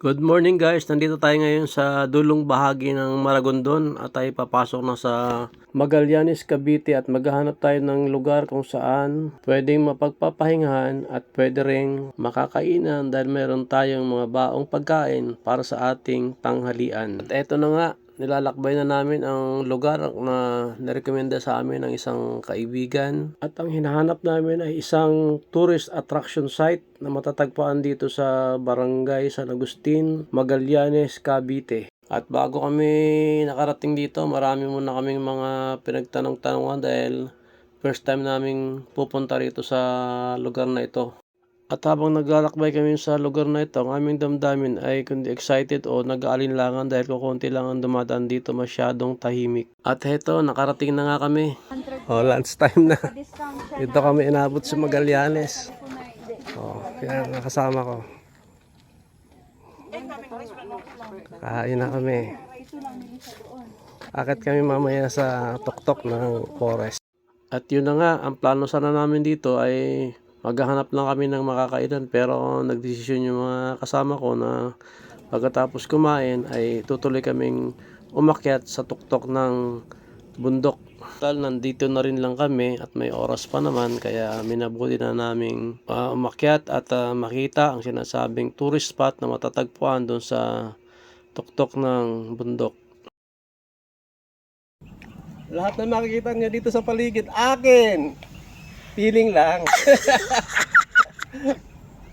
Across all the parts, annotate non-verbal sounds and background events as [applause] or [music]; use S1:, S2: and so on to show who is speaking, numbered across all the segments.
S1: Good morning guys, nandito tayo ngayon sa dulong bahagi ng Maragondon at tayo papasok na sa Magallanes, Cavite at maghahanap tayo ng lugar kung saan pwedeng mapagpapahingahan at pwede ring makakainan dahil meron tayong mga baong pagkain para sa ating tanghalian. At eto na nga, nilalakbay na namin ang lugar na nirekomenda sa amin ng isang kaibigan at ang hinahanap namin ay isang tourist attraction site na matatagpuan dito sa barangay San Agustin, Magallanes, Cavite. At bago kami nakarating dito, marami muna kaming mga pinagtanong-tanongan dahil first time naming pupunta rito sa lugar na ito. At habang naglalakbay kami sa lugar na ito, ang aming damdamin ay kundi excited o nag-aalinlangan dahil kukunti lang ang dumadaan dito masyadong tahimik. At heto, nakarating na nga kami. Oh, lunch time na. [laughs] Dito kami inabot sa Magallanes. Oh, yan, nakasama ko. Kain na kami. Akit kami mamaya sa tuktok ng forest. At yun na nga, ang plano sana namin dito ay maghahanap lang kami ng makakainan pero nagdesisyon yung mga kasama ko na pagkatapos kumain ay tutuloy kaming umakyat sa tuktok ng bundok. Tal nandito na rin lang kami at may oras pa naman kaya minabuti na naming ah, umakyat at ah, makita ang sinasabing tourist spot na matatagpuan doon sa tuktok ng bundok. Lahat na makikita niya dito sa paligid, akin! Feeling lang.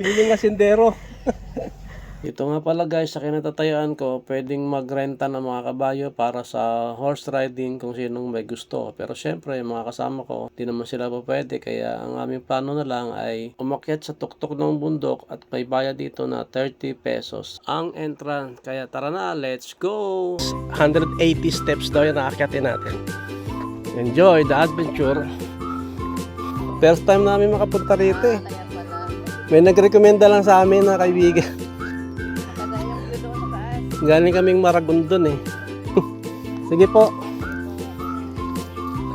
S1: Feeling na sindero. Ito nga pala guys, sa kinatatayaan ko, pwedeng magrenta ng mga kabayo para sa horse riding kung sinong may gusto. Pero syempre, mga kasama ko, di naman sila pa pwede. Kaya ang aming plano na lang ay umakyat sa tuktok ng bundok at may bayad dito na 30 pesos ang entrance. Kaya tara na, let's go! 180 steps daw yung nakakyatin natin. Enjoy the adventure! First time namin makapunta rito eh. May nagrekomenda lang sa amin na kaibigan.
S2: doon.
S1: Galing kaming Maragondon eh. [laughs] Sige po.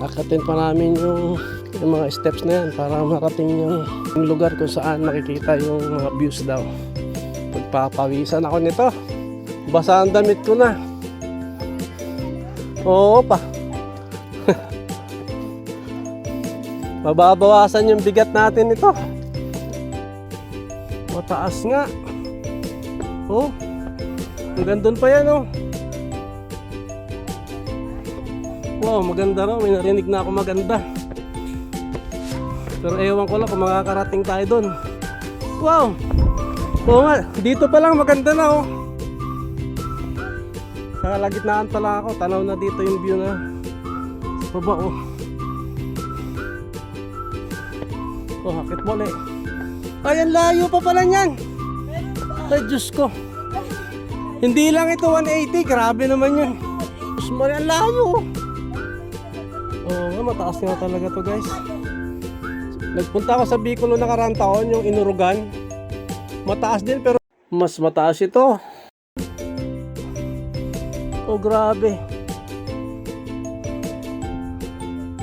S1: Akatin pa namin yung, yung mga steps na yan para marating yung, yung lugar kung saan makikita yung mga views daw. Pagpapawisan ako nito. Basa ang damit ko na. Oo pa. Mababawasan yung bigat natin ito. Mataas nga. Oh. Hanggang doon pa yan, oh. Wow, maganda raw. May narinig na ako maganda. Pero ewan ko lang kung makakarating tayo doon. Wow! Oo nga, dito pa lang maganda na, oh. Sa kalagitnaan pa lang ako. Tanaw na dito yung view na sa baba, oh. Oh, hakit mo ulit. Ay, ang layo pa pala niyan. Ay, Diyos ko. Hindi lang ito 180, grabe naman yun. Diyos mo ang layo. Oo nga, mataas nga talaga to guys. Nagpunta ako sa Bicolo nakarang taon, yung Inurugan. Mataas din pero mas mataas ito. Oh, grabe.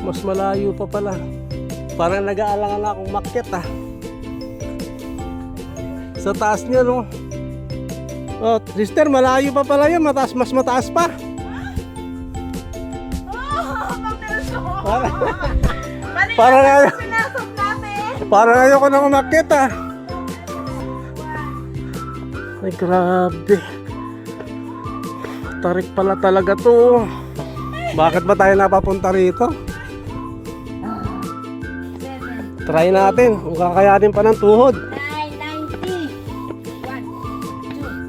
S1: Mas malayo pa pala. Parang nag-aalangan na akong makyat ah. Sa taas niya no. Oh, sister, malayo pa pala yan. Mataas, mas mataas pa. Para, para
S2: Pinasok natin!
S1: para ayoko na umakyat ah. Ay, grabe. Tarik pala talaga to. Bakit ba tayo napapunta rito? Try natin. Kung kakayanin pa ng tuhod.
S2: 9,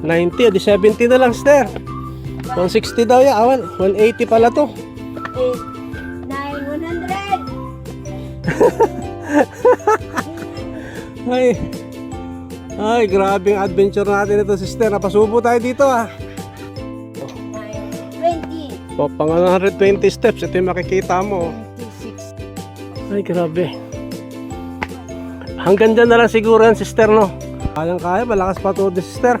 S2: 90. 1,
S1: 90, di 70 na lang, Ster. 160 daw yan. Awan, 180 pala to.
S2: 8, 9, 100.
S1: Ay. Ay, grabe ang adventure natin ito, sister. Napasubo tayo dito ah.
S2: 9, 20.
S1: O, pang 120 steps, ito yung makikita mo.
S2: 26.
S1: Ay, grabe. Hanggang dyan na lang siguro yan, sister, no? Kayang kaya, malakas pa to, sister.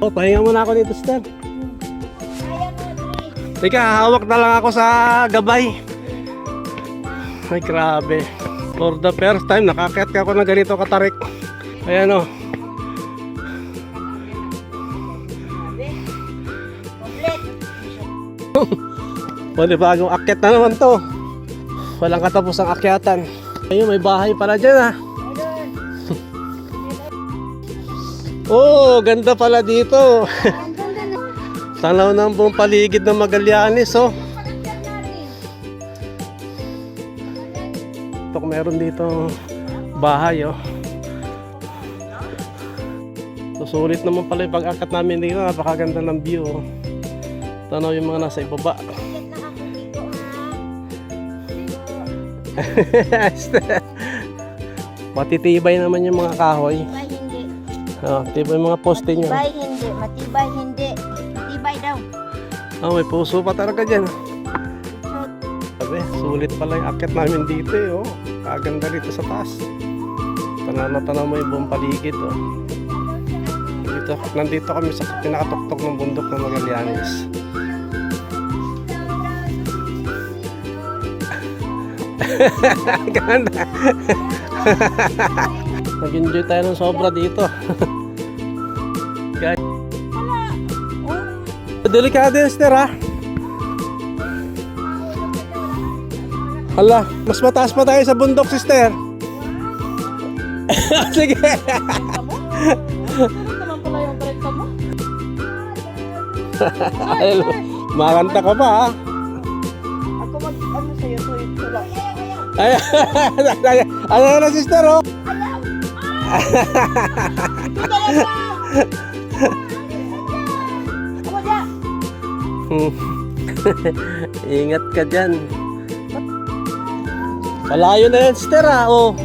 S1: O, pahinga muna ako dito, sister. Teka, hawak na lang ako sa gabay. Ay, grabe. For the first time, nakakit ka ako na ganito katarik. Ayan, oh. [laughs] o. Pwede bagong akyat na naman to. Walang katapos ang akyatan. Ayun, may bahay pala dyan ah. [laughs] Oh, ganda pala dito. [laughs] Tanaw ng buong paligid ng Magallanes, oh. Ito, meron dito bahay, oh. Susulit naman pala yung pag-akat namin dito. Napakaganda ng view, oh. Tanaw yung mga nasa ibaba. [laughs] Matitibay naman yung mga kahoy.
S2: Matibay hindi.
S1: Oh, tibay mga poste nyo.
S2: Matibay hindi. Matibay hindi. Matibay daw.
S1: Oh, may puso pa talaga dyan. Sabi, sulit pala yung akyat namin dito eh, oh. Kaganda rito sa taas. Tanaw na tanaw mo yung buong paligid, oh. Dito, nandito kami sa pinakatuktok ng bundok ng Magallanes. Ganda. [laughs] Nag-enjoy tayo ng sobra dito. Guys. Delikado yung Esther ha. Hala, mas mataas pa tayo sa bundok, sister. [laughs] Sige. Ay, Makanta ka pa ha. Ay, ay, [laughs] ano na sister oh? [laughs] Ingat ka dyan. Malayo na yan, sister ah. Oh.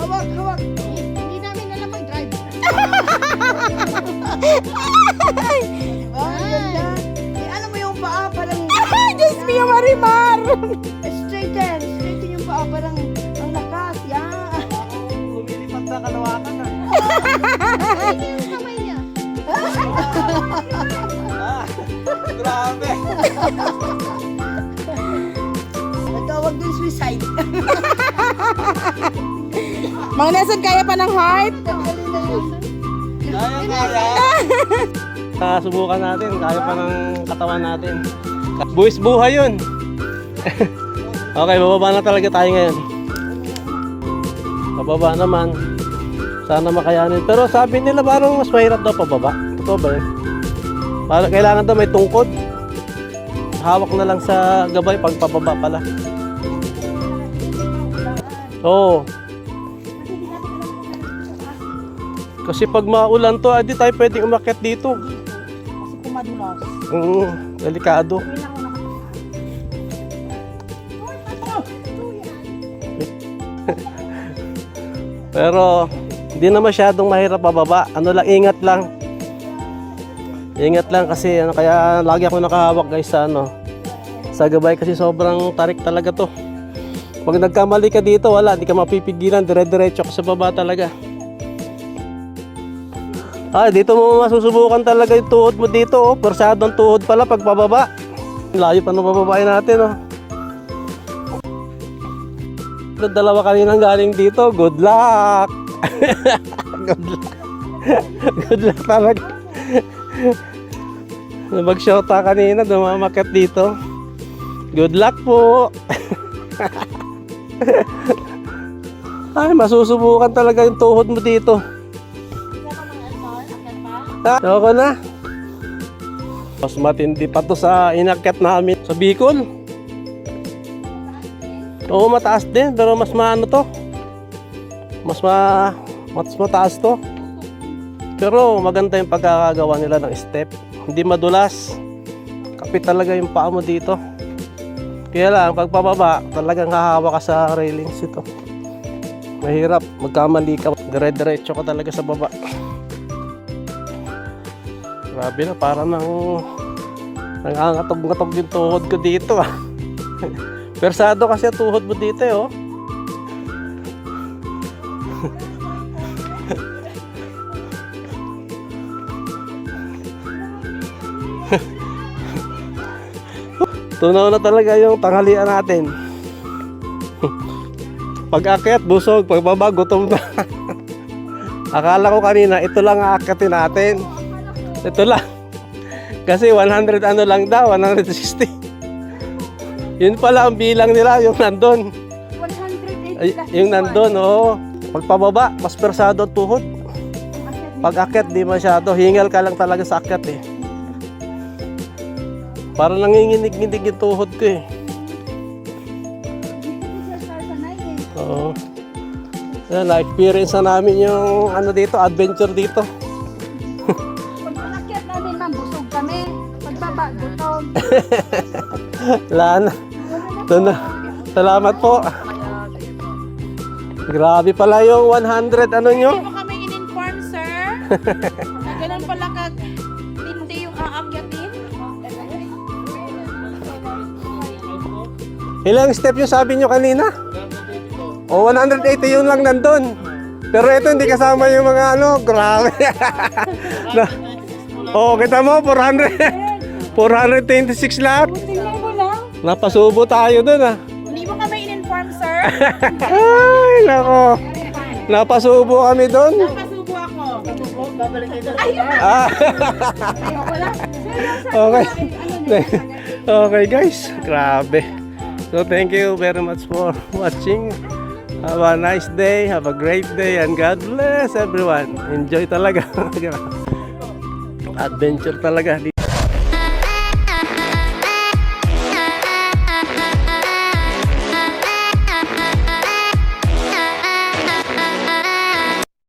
S2: Hawak, hawak. Hindi namin alam mag-drive. [laughs] Diyos ko yung marimar! Straighten. Straighten yung paa parang ang lakas. Yan.
S1: Lumilipat na kalawakan ah.
S2: Kamay niya.
S1: Grabe.
S2: Natawag dun suicide.
S3: Mga Nelson, kaya pa ng heart?
S1: Kaya, kaya. [laughs] Ah, subukan natin. Kaya pa ng katawan natin. Buwis buhay yun. [laughs] okay, bababa na talaga tayo ngayon. Bababa naman. Sana makayanin. Pero sabi nila parang mas mahirap daw pababa. Totoo ba yun? Parang kailangan daw may tungkod. Hawak na lang sa gabay pag pababa pala. Oo. Kasi pag maulan to, adi tayo pwedeng umakyat dito.
S2: Kasi kumadulas.
S1: Oo, delikado. Pero hindi na masyadong mahirap pababa. Ano lang, ingat lang. Ingat lang kasi ano kaya lagi ako nakahawak guys sa ano sa gabay kasi sobrang tarik talaga to. Pag nagkamali ka dito, wala, hindi ka mapipigilan, dire-diretso ka sa baba talaga. Ah, dito mo masusubukan talaga yung tuhod mo dito, oh. Persadong tuhod pala pag pababa. Layo pa nung bababain natin, oh. Ito, Dalawa kaninang galing dito. Good luck! [laughs] Good luck. Good luck talaga. Mag-shota kanina, dumamakat dito. Good luck po! Ay, masusubukan talaga yung tuhod mo dito. Ako na. Mas matindi pa to sa inakyat namin sa Bicol. Oo, mataas din, pero mas maano to. Mas ma mas mataas to. Pero maganda yung pagkakagawa nila ng step. Hindi madulas. Kapit talaga yung paa mo dito. Kaya lang, pag pababa, talagang hahawa ka sa railings ito. Mahirap, magkamali ka. Dire-diretso ka talaga sa baba. Grabe na, parang nang nangangatog-ngatog yung tuhod ko dito ah. [laughs] Persado kasi tuhod mo dito eh oh. [laughs] Tunaw na talaga yung tanghalian natin. [laughs] Pag akyat, busog. Pag baba, gutom na. [laughs] Akala ko kanina, ito lang aakyatin natin. Ito lang. Kasi 100 ano lang daw, 160. Yun pala ang bilang nila, yung nandun.
S2: 180
S1: Ay, yung nandun, oo. Pagpababa, mas persado ang tuhod. Pag akyat, di masyado. Hingal ka lang talaga sa akyat eh. Parang nanginginig-nginig yung tuhod ko eh. Oo. Yan, na-experience na namin yung ano dito, adventure dito.
S2: Pag namin, ma'am, busog kami. Pagbaba, gutom. [laughs]
S1: Wala Ito na. Salamat po. Grabe pala yung 100 ano nyo.
S3: Hindi mo kami in-inform, sir. Na [laughs] ganun pala kag hindi yung aakyatin.
S1: Ilang step yung sabi nyo kanina? O 180 yun lang nandun. Pero ito hindi kasama yung mga ano, grabe. [laughs] na, oh, kita mo, 400. 426 [laughs] lahat. Napasubo tayo dun ah.
S3: Hindi mo kami in-inform, sir.
S1: Ay, nako. Napasubo kami dun.
S3: Pasubo ako.
S1: Ah. okay. okay guys, grabe. So thank you very much for watching. Have a nice day, have a great day, and God bless everyone. Enjoy talaga. [laughs] Adventure talaga.